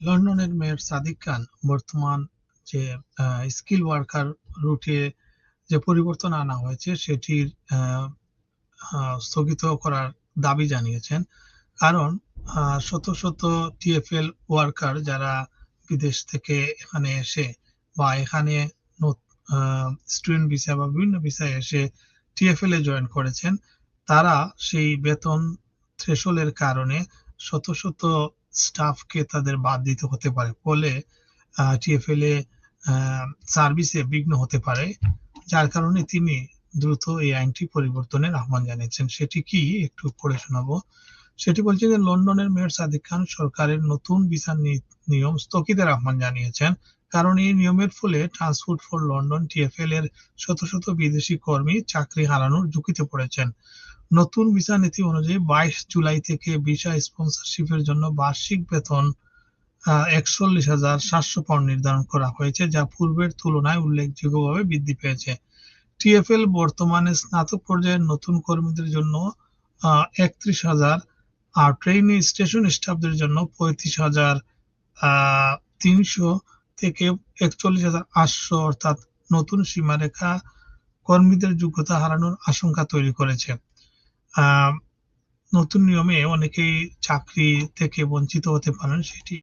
লন্ডনের মেয়র সাদিক খান বর্তমান যে স্কিল ওয়ার্কার রুটে যে পরিবর্তন আনা হয়েছে, সেটির স্থগিত করার দাবি জানিয়েছেন। কারণ শত শত টিএফএল ওয়ার্কার যারা বিদেশ থেকে এখানে এসে বা এখানে স্টুডেন্ট ভিসা বা বিভিন্ন ভিসায় এসে টিএফএল এ জয়েন করেছেন, তারা সেই বেতন থ্রেশলের কারণে শত শত স্টাফকে তাদের বাদ দিতে হতে পারে, ফলে টিএফএল এ সার্ভিসে বিঘ্ন হতে পারে, যার কারণে তিনি দ্রুত এই আইনটি পরিবর্তনের আহ্বান জানিয়েছেন। সেটি কি একটু পড়ে শোনাবো। সেটি বলছে যে লন্ডনের মেয়র সাদিক খান সরকারের নতুন ভিসা নিয়ম স্থগিতের আহ্বান জানিয়েছেন। কারণ এই নিয়মের ফলে ট্রান্সপোর্ট ফর লন্ডন টিএফএল এর শত শত বিদেশি কর্মী চাকরি হারানোর ঝুঁকিতে পড়েছেন। নতুন ভিসা নীতি অনুযায়ী বাইশ জুলাই থেকে ভিসা স্পন্সরশিপের জন্য বার্ষিক বেতন একচল্লিশ হাজার সাতশো পাউন্ড নির্ধারণ করা হয়েছে, যা পূর্বের তুলনায় উল্লেখযোগ্যভাবে বৃদ্ধি পেয়েছে। টিএফএল বর্তমানে স্নাতক পর্যায়ের নতুন কর্মীদের জন্য একত্রিশ হাজার আর ট্রেনি স্টেশন স্টাফদের জন্য পঁয়ত্রিশ হাজার তিনশো থেকে একচল্লিশ হাজার আটশো, অর্থাৎ নতুন সীমারেখা কর্মীদের যোগ্যতা হারানোর আশঙ্কা তৈরি করেছে। নতুন নিয়মে অনেকেই চাকরি থেকে বঞ্চিত হতে পারেন সেটি